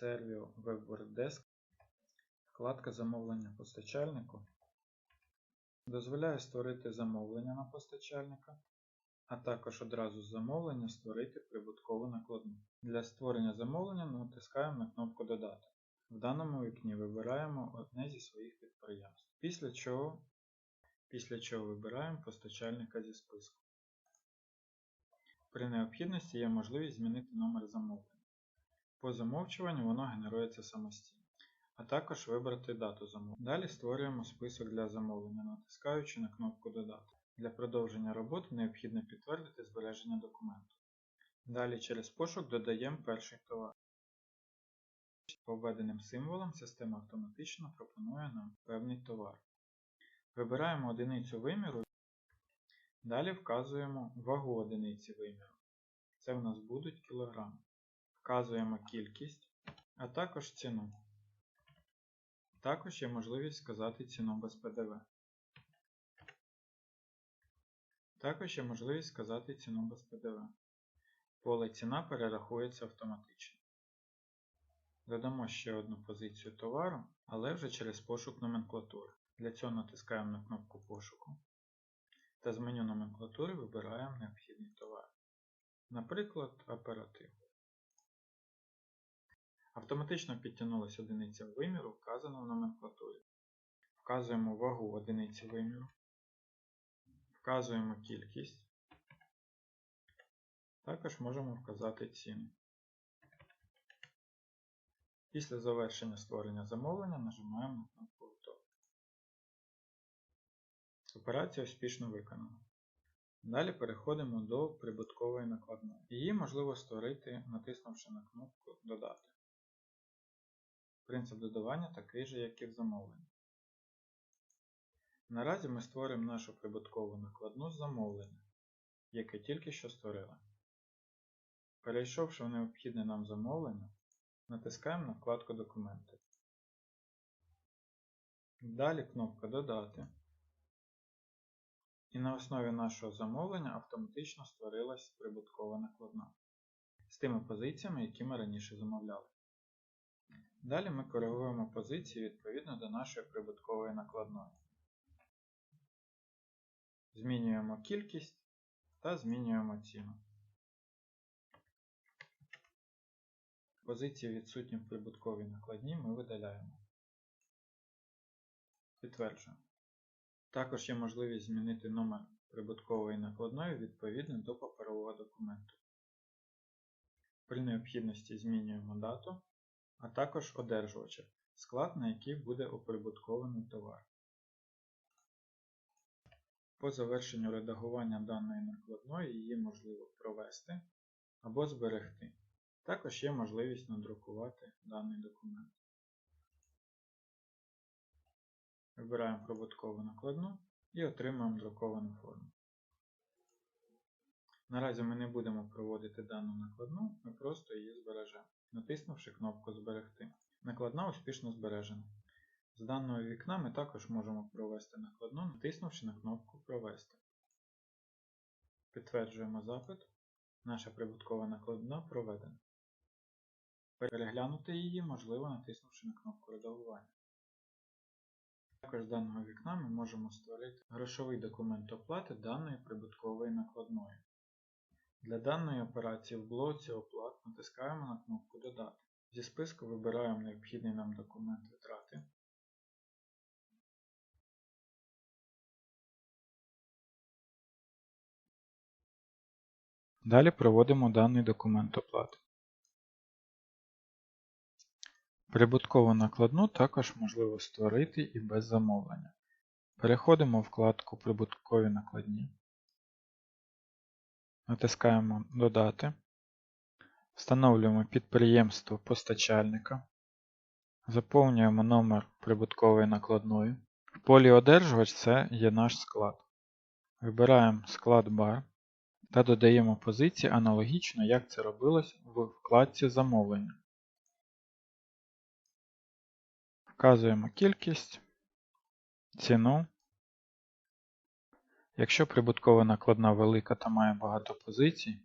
Servio Web WordDesk, вкладка замовлення постачальнику дозволяє створити замовлення на постачальника, а також одразу з замовлення створити прибуткову накладну. Для створення замовлення натискаємо на кнопку Додати. В даному вікні вибираємо одне зі своїх підприємств, після чого, після чого вибираємо постачальника зі списку. При необхідності є можливість змінити номер замовлення. По замовчуванню воно генерується самостійно, а також вибрати дату замовлення. Далі створюємо список для замовлення, натискаючи на кнопку Додати. Для продовження роботи необхідно підтвердити збереження документу. Далі через пошук додаємо перший товар. По введеним символам система автоматично пропонує нам певний товар. Вибираємо одиницю виміру, далі вказуємо вагу одиниці виміру. Це в нас будуть кілограми. Вказуємо кількість, а також ціну. Також є можливість сказати ціну без ПДВ. Також є можливість сказати ціну без ПДВ. Поле ціна перерахується автоматично. Додамо ще одну позицію товару, але вже через пошук номенклатури. Для цього натискаємо на кнопку пошуку та з меню номенклатури вибираємо необхідний товар. Наприклад, оператив. Автоматично підтягнулася одиниця виміру, вказана в номенклатурі. Вказуємо вагу одиниці виміру. Вказуємо кількість. Також можемо вказати ціну. Після завершення створення замовлення нажимаємо на кнопку Готово. Операція успішно виконана. Далі переходимо до прибуткової накладної. Її можливо створити, натиснувши на кнопку Додати. Принцип додавання такий же, як і в замовленні. Наразі ми створимо нашу прибуткову накладну з замовлення, яке тільки що створили. Перейшовши в необхідне нам замовлення, натискаємо на вкладку Документи. Далі кнопка Додати. І на основі нашого замовлення автоматично створилась прибуткова накладна з тими позиціями, які ми раніше замовляли. Далі ми коригуємо позиції відповідно до нашої прибуткової накладної. Змінюємо кількість та змінюємо ціну. Позиції відсутні в прибутковій накладній ми видаляємо. Підтверджуємо. Також є можливість змінити номер прибуткової накладної відповідно до паперового документу. При необхідності змінюємо дату, а також одержувача, склад на який буде оприбуткований товар. По завершенню редагування даної накладної її можливо провести або зберегти. Також є можливість надрукувати даний документ. Вибираємо прибуткову накладну і отримуємо друковану форму. Наразі ми не будемо проводити дану накладну, ми просто її збережемо, натиснувши кнопку Зберегти. Накладна успішно збережена. З даного вікна ми також можемо провести накладну, натиснувши на кнопку Провести. Підтверджуємо запит. Наша прибуткова накладна проведена. Переглянути її можливо натиснувши на кнопку Редагування. Також з даного вікна ми можемо створити грошовий документ оплати даної прибуткової накладної. Для даної операції в блоці оплат натискаємо на кнопку Додати. Зі списку вибираємо необхідний нам документ витрати. Далі проводимо даний документ оплати. Прибуткову накладну також можливо створити і без замовлення. Переходимо в вкладку Прибуткові накладні. Натискаємо Додати. Встановлюємо підприємство постачальника. Заповнюємо номер прибуткової накладної. В полі Одержувач це є наш склад. Вибираємо склад бар та додаємо позиції аналогічно, як це робилось в вкладці Замовлення. Вказуємо кількість, ціну. Якщо прибуткова накладна велика та має багато позицій,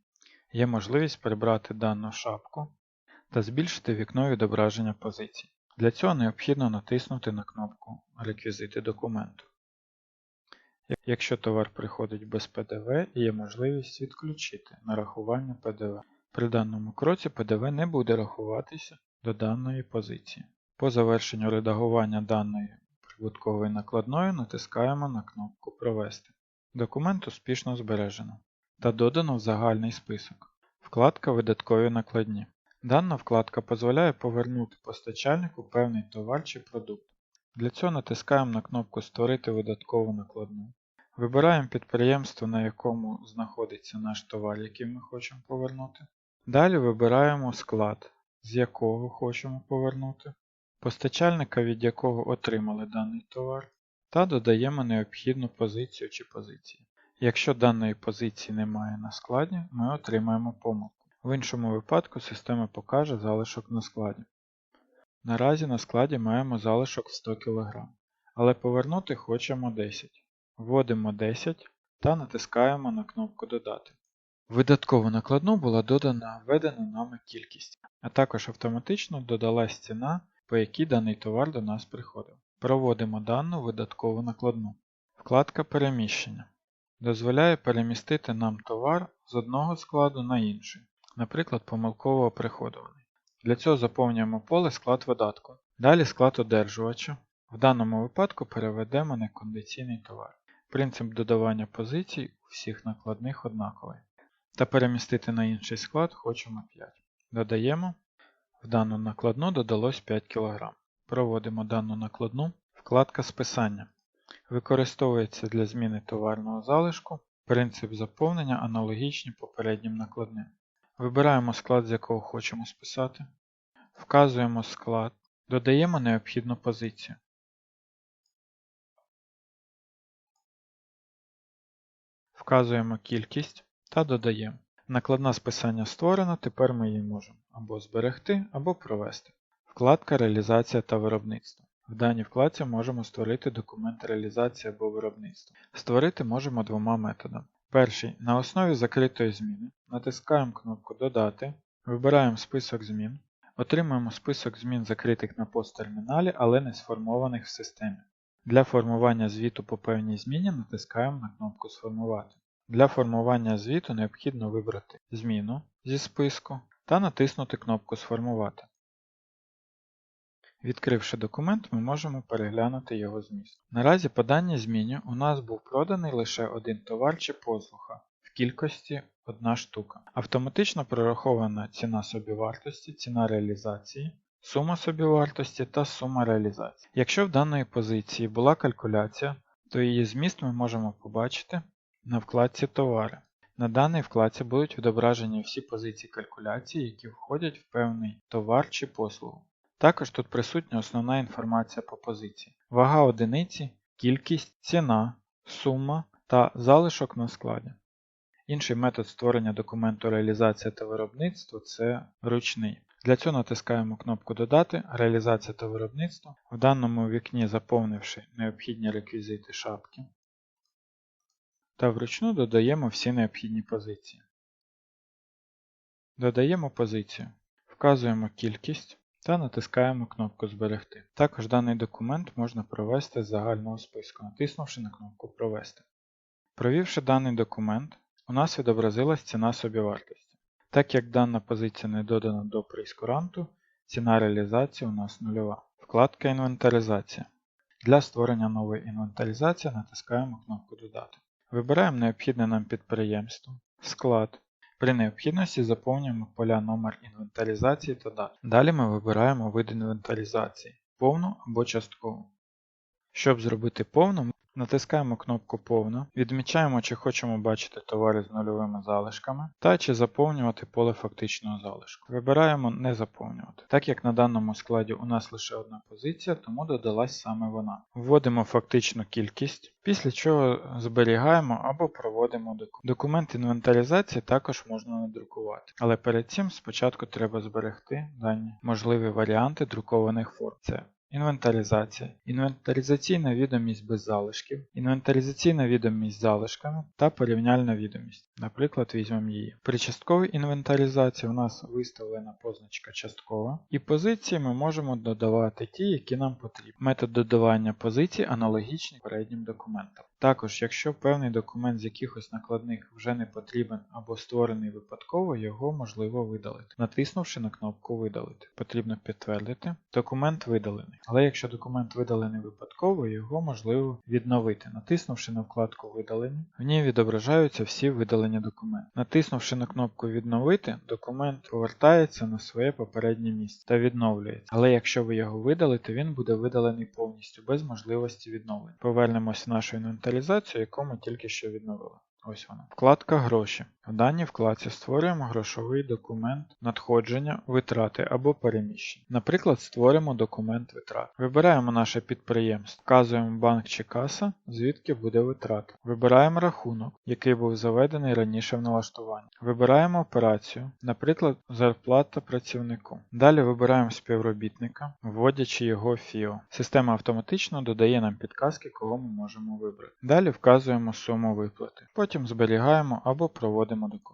є можливість прибрати дану шапку та збільшити вікно відображення позицій. Для цього необхідно натиснути на кнопку Реквізити документу. Якщо товар приходить без ПДВ, є можливість відключити нарахування ПДВ. При даному кроці ПДВ не буде рахуватися до даної позиції. По завершенню редагування даної прибуткової накладної натискаємо на кнопку Провести. Документ успішно збережено та додано в загальний список. Вкладка Видаткові накладні. Дана вкладка дозволяє повернути постачальнику певний товар чи продукт. Для цього натискаємо на кнопку Створити видаткову накладну. Вибираємо підприємство, на якому знаходиться наш товар, який ми хочемо повернути. Далі вибираємо склад, з якого хочемо повернути, постачальника, від якого отримали даний товар, та додаємо необхідну позицію чи позиції. Якщо даної позиції немає на складі, ми отримаємо помилку. В іншому випадку система покаже залишок на складі. Наразі на складі маємо залишок 100 кг, але повернути хочемо 10 Вводимо 10 та натискаємо на кнопку Додати. Видаткову накладну була додана введена нами кількість, а також автоматично додалась ціна, по якій даний товар до нас приходив. Проводимо дану видаткову накладну. Вкладка Переміщення дозволяє перемістити нам товар з одного складу на інший, наприклад, помилково приходований. Для цього заповнюємо поле склад видатку. Далі склад одержувача. В даному випадку переведемо на кондиційний товар. Принцип додавання позицій у всіх накладних однаковий. Та перемістити на інший склад хочемо 5. Додаємо. В дану накладну додалось 5 кг. Проводимо дану накладну. Вкладка Списання. Використовується для зміни товарного залишку. Принцип заповнення аналогічний попереднім накладним. Вибираємо склад, з якого хочемо списати. Вказуємо склад. Додаємо необхідну позицію. Вказуємо кількість та додаємо. Накладна списання створена, тепер ми її можемо або зберегти, або провести. Вкладка Реалізація та виробництво. В даній вкладці можемо створити документ реалізації або виробництва. Створити можемо двома методами. Перший на основі закритої зміни натискаємо кнопку Додати, вибираємо список змін, отримуємо список змін закритих на посттерміналі, але не сформованих в системі. Для формування звіту по певній зміні натискаємо на кнопку Сформувати. Для формування звіту необхідно вибрати Зміну зі списку та натиснути кнопку Сформувати. Відкривши документ, ми можемо переглянути його зміст. Наразі по даній зміні у нас був проданий лише один товар чи послуга в кількості 1 штука. Автоматично прорахована ціна собівартості, ціна реалізації, сума собівартості та сума реалізації. Якщо в даної позиції була калькуляція, то її зміст ми можемо побачити на вкладці Товари. На даній вкладці будуть відображені всі позиції калькуляції, які входять в певний товар чи послугу. Також тут присутня основна інформація по позиції. Вага одиниці, кількість, ціна, сума та залишок на складі. Інший метод створення документу реалізація та виробництво це ручний. Для цього натискаємо кнопку Додати, Реалізація та виробництво, в даному вікні заповнивши необхідні реквізити шапки. Та вручну додаємо всі необхідні позиції. Додаємо позицію. Вказуємо кількість та натискаємо кнопку Зберегти. Також даний документ можна провести з загального списку, натиснувши на кнопку Провести. Провівши даний документ, у нас відобразилась ціна собівартості. Так як дана позиція не додана до прейскуранту, ціна реалізації у нас нульова. Вкладка Інвентаризація. Для створення нової інвентаризації натискаємо кнопку Додати. Вибираємо необхідне нам підприємство, склад. При необхідності заповнюємо поля номер інвентаризації та дат. Далі ми вибираємо вид інвентаризації повну або часткову. Щоб зробити повну, Натискаємо кнопку Повна, відмічаємо, чи хочемо бачити товари з нульовими залишками та чи заповнювати поле фактичного залишку. Вибираємо Не заповнювати. Так як на даному складі у нас лише одна позиція, тому додалась саме вона. Вводимо фактичну кількість, після чого зберігаємо або проводимо документ. Документ інвентаризації також можна надрукувати, але перед цим спочатку треба зберегти дані можливі варіанти друкованих форм. Це інвентаризація, інвентаризаційна відомість без залишків, інвентаризаційна відомість з залишками та порівняльна відомість. Наприклад, візьмемо її. При частковій інвентаризації у нас виставлена позначка часткова, і позиції ми можемо додавати ті, які нам потрібні. Метод додавання позицій аналогічний попереднім документам. Також, якщо певний документ з якихось накладних вже не потрібен або створений випадково, його можливо видалити. Натиснувши на кнопку Видалити, потрібно підтвердити, документ видалений. Але якщо документ видалений випадково, його можливо відновити, натиснувши на вкладку Видалені. В ній відображаються всі видалені документи. Натиснувши на кнопку Відновити, документ повертається на своє попереднє місце та відновлюється. Але якщо ви його видалите, він буде видалений повністю без можливості відновлення. Повернемося в нашу інвентаризацію, яку ми тільки що відновили. Ось вона. Вкладка Гроші. В даній вкладці створюємо грошовий документ надходження, витрати або переміщення. Наприклад, створимо документ витрат. Вибираємо наше підприємство, вказуємо банк чи каса, звідки буде витрата. Вибираємо рахунок, який був заведений раніше в налаштуванні. Вибираємо операцію, наприклад, зарплата працівнику. Далі вибираємо співробітника, вводячи його ФІО. Система автоматично додає нам підказки, кого ми можемо вибрати. Далі вказуємо суму виплати. Потім зберігаємо або проводимо документ.